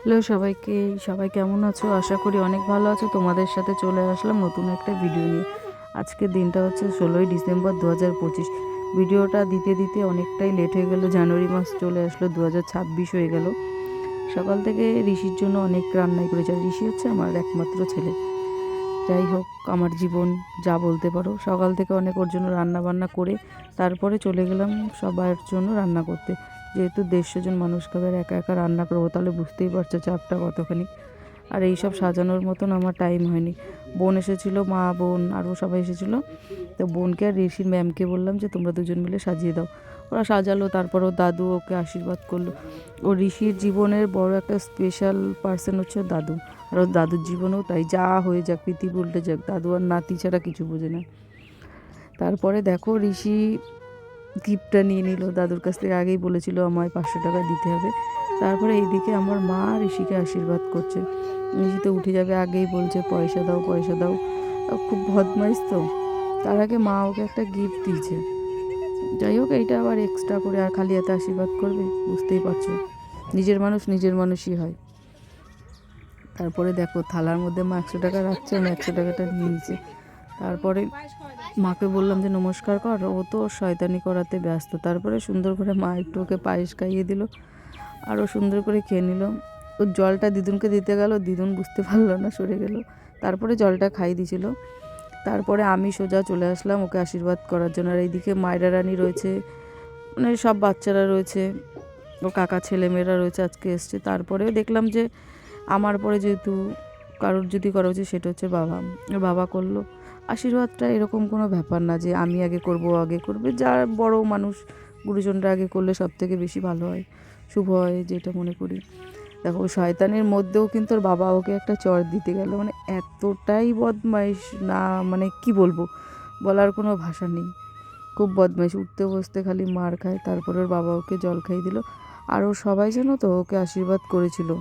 Hello সবাইকে, সবাই কেমন আছো? আশা করি অনেক ভালো আছো। তোমাদের সাথে চলে আসলাম নতুন একটা ভিডিও নিয়ে। আজকের দিনটা হচ্ছে ষোলোই ডিসেম্বর দু হাজার পঁচিশ। ভিডিওটা দিতে দিতে অনেকটাই লেট হয়ে গেল। জানুয়ারি মাস চলে আসলো দু হাজার ছাব্বিশ হয়ে গেল। সকাল থেকে ঋষির জন্য অনেক রান্নাই করেছে। আর ঋষি হচ্ছে আমার একমাত্র ছেলে। যাই হোক, আমার জীবন যা বলতে পারো। সকাল থেকে অনেক ওর জন্য রান্না বান্না করে তারপরে চলে গেলাম সবার জন্য রান্না করতে। যেহেতু দেড়শো জন মানুষ খাবে আর একা একা রান্না করব, তাহলে বুঝতেই পারছ চাপটা কতখানি। আর এই সব সাজানোর মতন আমার টাইম হয়নি। বোন এসেছিল, মা, বোন, আরও সবাই এসেছিল। তো বোনকে আর ঋষির ম্যামকে বললাম যে, তোমরা দুজন মিলে সাজিয়ে দাও। ওরা সাজালো, তারপর ওর দাদু ওকে আশীর্বাদ করল। ও ঋষির জীবনের বড় একটা স্পেশাল পার্সন হচ্ছে দাদু। আর ওর দাদুর জীবনেও তাই, যা হয়ে যাক পৃথিবী উল্টে যাক, দাদু আর নাতি ছাড়া কিছু বোঝে না। তারপরে দেখো ঋষি গিফটটা নিয়ে নিল। দাদুর কাছ থেকে আগেই বলেছিল আমায় পাঁচশো টাকা দিতে হবে। তারপরে এইদিকে আমার মা ঋষিকে আশীর্বাদ করছে। ঋষি তো উঠে যাবে আগেই বলছে, পয়সা দাও পয়সা দাও। খুব বদমাইশ তো। তার আগে মা ওকে একটা গিফট দিয়েছে। যাই হোক, এইটা আবার এক্সট্রা করে আর খালি এত আশীর্বাদ করবে? বুঝতেই পারছ। নিজের মানুষ নিজের মানুষই হয়। তারপরে দেখো, থালার মধ্যে মা একশো টাকা রাখছে, আমি একশো টাকাটা নিয়ে নিয়েছে। তারপরে মাকে বললাম যে, নমস্কার কর। ও তো শয়তানি করাতে ব্যস্ত। তারপরে সুন্দর করে মা একটু ওকে পায়েস খাইয়ে দিল আরও সুন্দর করে খেয়ে নিল। ও জলটা দিদুনকে দিতে গেল। দিদুন বুঝতে পারল না, সরে গেল। তারপরে জলটা খাইয়ে দিয়েছিল তারপরে আমি সোজা চলে আসলাম ওকে আশীর্বাদ করার জন্য। আর এইদিকে মায়রা রানী রয়েছে মানে সব বাচ্চারা রয়েছে। ও কাকা, ছেলেমেয়েরা রয়েছে, আজকে এসছে। তারপরেও দেখলাম যে, আমার পরে যেহেতু কারোর যদি করা উচিত, সেটা হচ্ছে বাবা। বাবা করল। আশীর্বাদটা এরকম কোনো ব্যাপার না যে আমি আগে করব আগে করবে। যার বড় মানুষ, গুরুজনরা আগে করলে সব থেকে বেশি ভালো হয়, শুভ হয় যেটা মনে করি। দেখো, শয়তানের মধ্যেও কিন্তু ওর বাবা ওকে একটা চর দিতে গেল। মানে এতটাই বদমাইশ না মানে কি বলব? বলার কোনো ভাষা নেই। খুব বদমাইশ। উঠতে বসতে খালি মার খায়, তারপরে ওর বাবা ওকে জল খাইয়ে দিল। আর ও সবাই যেন তো ওকে আশীর্বাদ করেছিল।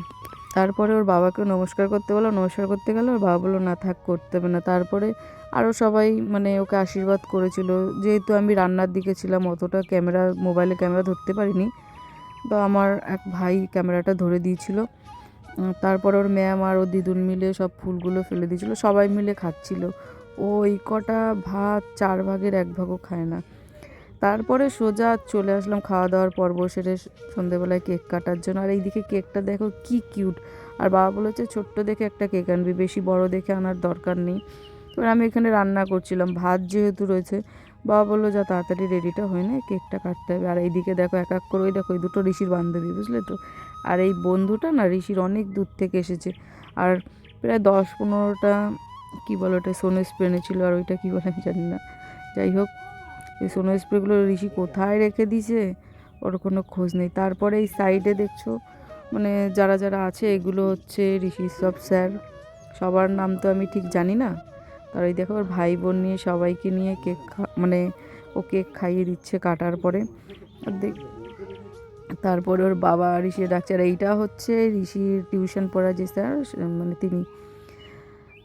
তারপরে ওর বাবাকে নমস্কার করতে বলো, নমস্কার করতে গেল ওর বাবা বলল, না থাক, করতে হবে না। তারপরে আরও সবাই মানে ওকে আশীর্বাদ করেছিল। যেহেতু আমি রান্নার দিকে ছিলাম, অতটা ক্যামেরা, মোবাইলে ক্যামেরা ধরতে পারিনি। তো আমার এক ভাই ক্যামেরাটা ধরে দিয়েছিল। তারপর ওর ম্যাম আর ওর দিদুন মিলে সব ফুলগুলো ফেলে দিয়েছিল। সবাই মিলে খাচ্ছিল। ও কটা ভাত চার ভাগের এক ভাগও খায় না। তারপরে সোজা চলে আসলাম খাওয়া দাওয়ার পর্ব সেরে সন্ধেবেলায় কেক কাটার জন্য। আর এইদিকে কেকটা দেখো কি কিউট। আর বাবা বলেছে, ছোট্ট দেখে একটা কেক আনবি, বেশি বড় দেখে আনার দরকার নেই। এবার আমি এখানে রান্না করছিলাম। ভাত যেহেতু রয়েছে, বাবা বলল, যা তাড়াতাড়ি রেডিটা হয়ে না কেকটা কাটতে হবে। আর এইদিকে দেখো, এক এক করে, ওই দেখো ওই দুটো ঋষির বান্ধবী, বুঝলে তো? আর এই বন্ধুটা না, ঋষির অনেক দূর থেকে এসেছে। আর প্রায় দশ পনেরোটা, কী বলো ওটা সোনো স্প্রে এনেছিল, আর ওইটা কী বলে আমি জানি না। যাই হোক, এই সোনো স্প্রেগুলো ঋষি কোথায় রেখে দিয়েছে? ওর কোনো খোঁজ নেই। তারপরে এই সাইডে দেখছ মানে যারা যারা আছে, এগুলো হচ্ছে ঋষির সব স্যার সবার নাম তো আমি ঠিক জানি না। আর এই দেখো ওর ভাই বোন নিয়ে সবাইকে নিয়ে কেক মানে ও কেক খাইয়ে দিচ্ছে কাটার পরে। আর দেখ, তারপরে ওর বাবা ঋষি ডাকছে। আর এইটা হচ্ছে ঋষির টিউশন পড়া যে স্যার মানে তিনি।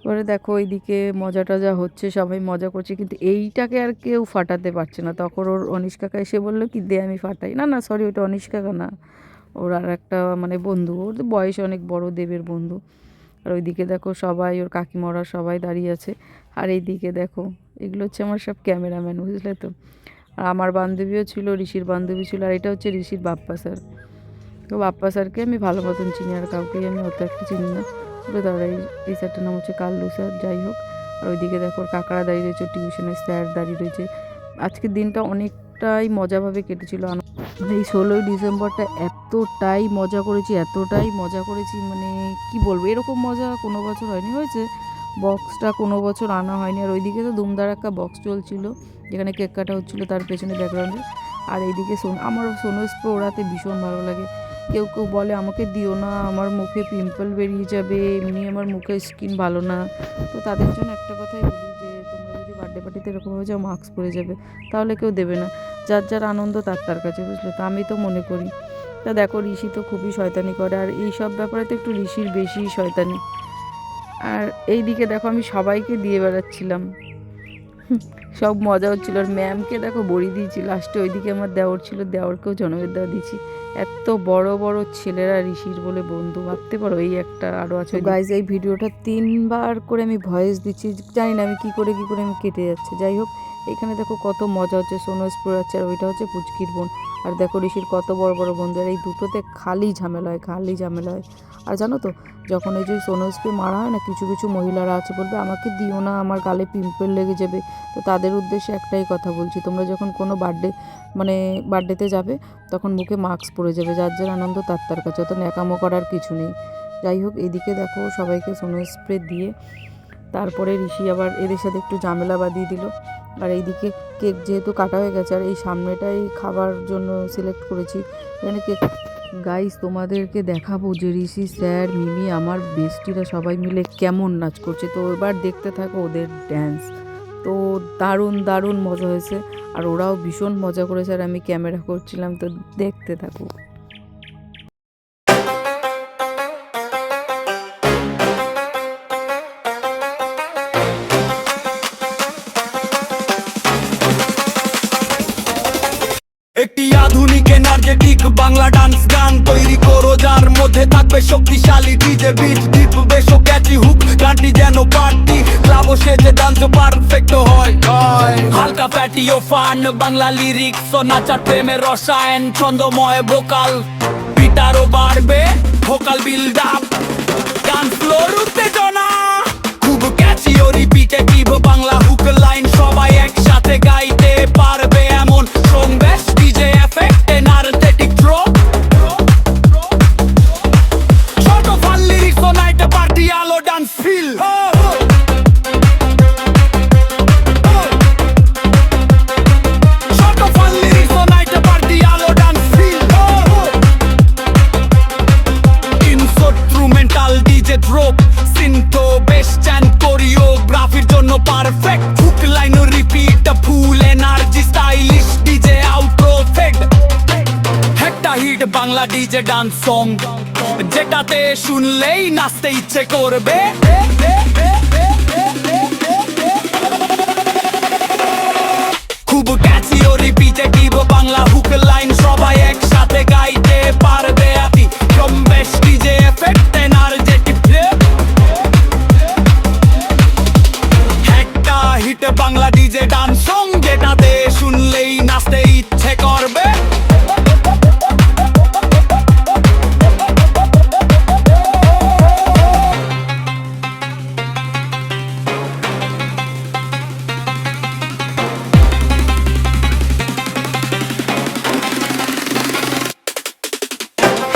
পরে দেখো এইদিকে মজা টজা হচ্ছে, সবাই মজা করছে। কিন্তু এইটাকে আর কেউ ফাটাতে পারছে না। তখন ওর অনিশ কাকা এসে বলল কি, দে, আমি ফাটাই। না না সরি ওটা অনিশ কাকা না। ওর আর একটা মানে বন্ধু। ওর বয়স অনেক বড়, দেবের বন্ধু। আর ওইদিকে দেখো সবাই, ওর কাকিমরা সবাই দাঁড়িয়ে আছে। আর এইদিকে দেখো, এগুলো হচ্ছে আমার সব ক্যামেরাম্যান, বুঝলে তো? আর আমার বান্ধবীও ছিল, ঋষির বান্ধবী ছিল, আর এটা হচ্ছে ঋষির বাপ্পা স্যার। তো বাপ্পা স্যারকে আমি ভালো মতন চিনি, আর কাউকেই আমি অত একটা চিনি না। তো দাঁড়া এই এই স্যারটার নাম হচ্ছে কাল্লু স্যার, যাই হোক। আর ওইদিকে দেখো কাকারা দাঁড়িয়ে রয়েছে, টিউশনের স্যার দাঁড়িয়ে রয়েছে। আজকের দিনটা অনেকটাই মজাভাবে কেটেছিল। মানে এই ষোলোই ডিসেম্বরটা এতটাই মজা করেছি, এতটাই মজা করেছি মানে কি বলব, এরকম মজা কোনো বছর হয়নি, হয়েছে। বক্সটা কোনো বছর আনা হয়নি। আর ওইদিকে তো দুমদারাক্কা বক্স চলছিল, যেখানে কেক কাটা হচ্ছিল তার পেছনে ব্যাকগ্রাউন্ডে আর এইদিকে সোন, আমার সোনো স্প্রে ওড়াতে ভীষণ ভালো লাগে। কেউ কেউ বলে, আমাকে দিও না, আমার মুখে পিম্পল বেরিয়ে যাবে, এমনি আমার মুখে স্কিন ভালো না। তো তাদের জন্য একটা কথাই বলি যে, তোমরা যদি বার্থডে পার্টিতে এরকম হয়ে যাও মাস্ক পরে যাবে। তাহলে কেউ দেবে না। যার যার আনন্দ, তার তার কাছে, বুঝলে? তো আমি তো মনে করি। তা দেখো, ঋষি তো খুবই শয়তানি করে। আর এই সব ব্যাপারে তো একটু ঋষির বেশি শয়তানি। আর এই দিকে দেখো আমি সবাইকে দিয়ে বেড়াচ্ছিলাম। সব মজা হচ্ছিল। আর ম্যামকে দেখো বড়ি দিয়েছি। লাস্টে ওইদিকে আমার দেওর ছিল। দেওরকেও জনমের দেওয়া দিয়েছি। এত বড় বড় ছেলেরা ঋষির বলে বন্ধু। ভাবতে পারো, এই একটা আরও আছে। গাইজ এই ভিডিওটা তিনবার করে আমি ভয়েস দিচ্ছি। জানি না আমি কী করে কী করে আমি কেটে যাচ্ছে। যাই হোক, এখানে দেখো কত মজা হচ্ছে। সোনো স্প্রে হচ্ছে আর ওইটা হচ্ছে পুচকির বোন। আর দেখো ঋষির কত বড় বড় বন্ধু আর এই দুটোতে খালি ঝামেলা হয়, খালি ঝামেলা হয়। আর জানো তো, যখন এই যে সোনো স্প্রে মারা হয় না, কিছু কিছু মহিলারা আছে বলবে, আমাকে দিও না, আমার গালে পিম্পল লেগে যাবে। তো তাদের উদ্দেশ্যে একটাই কথা বলছি, তোমরা যখন কোনো বার্থডে মানে বার্থডেতে যাবে, তখন মুখে মাস্ক পরে যাবে, যার যার আনন্দ তার তার কাছে। অত ন্যাকামো করার কিছু নেই। যাই হোক, এদিকে দেখো সবাইকে সোনো স্প্রে দিয়ে তারপরে ঋষি আবার এদের সাথে একটু ঝামেলা বাঁধিয়ে দিল। আর এইদিকে কেক যেহেতু কাটা হয়ে গেছে, আর এই সামনেটাই খাবার জন্য সিলেক্ট করেছি। এখানে কেক। গাইস তোমাদেরকে দেখাবো যে ঋষি, স্যার, মিমি, আমার বেস্টিরা সবাই মিলে কেমন নাচ করছে। তো এবার দেখতে থাকো ওদের ড্যান্স তো দারুণ দারুণ মজা হয়েছে। আর ওরাও ভীষণ মজা করেছে। আর আমি ক্যামেরা করছিলাম, তো দেখতে থাকো। বাংলা ডান্স গান তৈরি করো, যার মধ্যে থাকবে শক্তিশালী DJ beat deep bass catchy hook গানটি যেন পার্টি, ক্লাব সেজে ডান্স পারফেক্ট হয়। হালকা ফ্যাটি ও ফান বাংলা লিরিক্স ও নাচার প্রেমের রসায়ন, ছন্দময় ভোকাল পিটারও বাড়বে ভোকাল বিল্ড আপ গান ফ্লোর উত্তেজনা। খুব ক্যাচি ও রিপিটেটিভ বাংলা হুক লাইন সবাই একসাথে বাংলা ডিজে ডান্স সং। যেটাতে শুনলেই নাচতে ইচ্ছে করবে। খুব ক্যাচি ও রিপিটে বাংলা হুক লাইন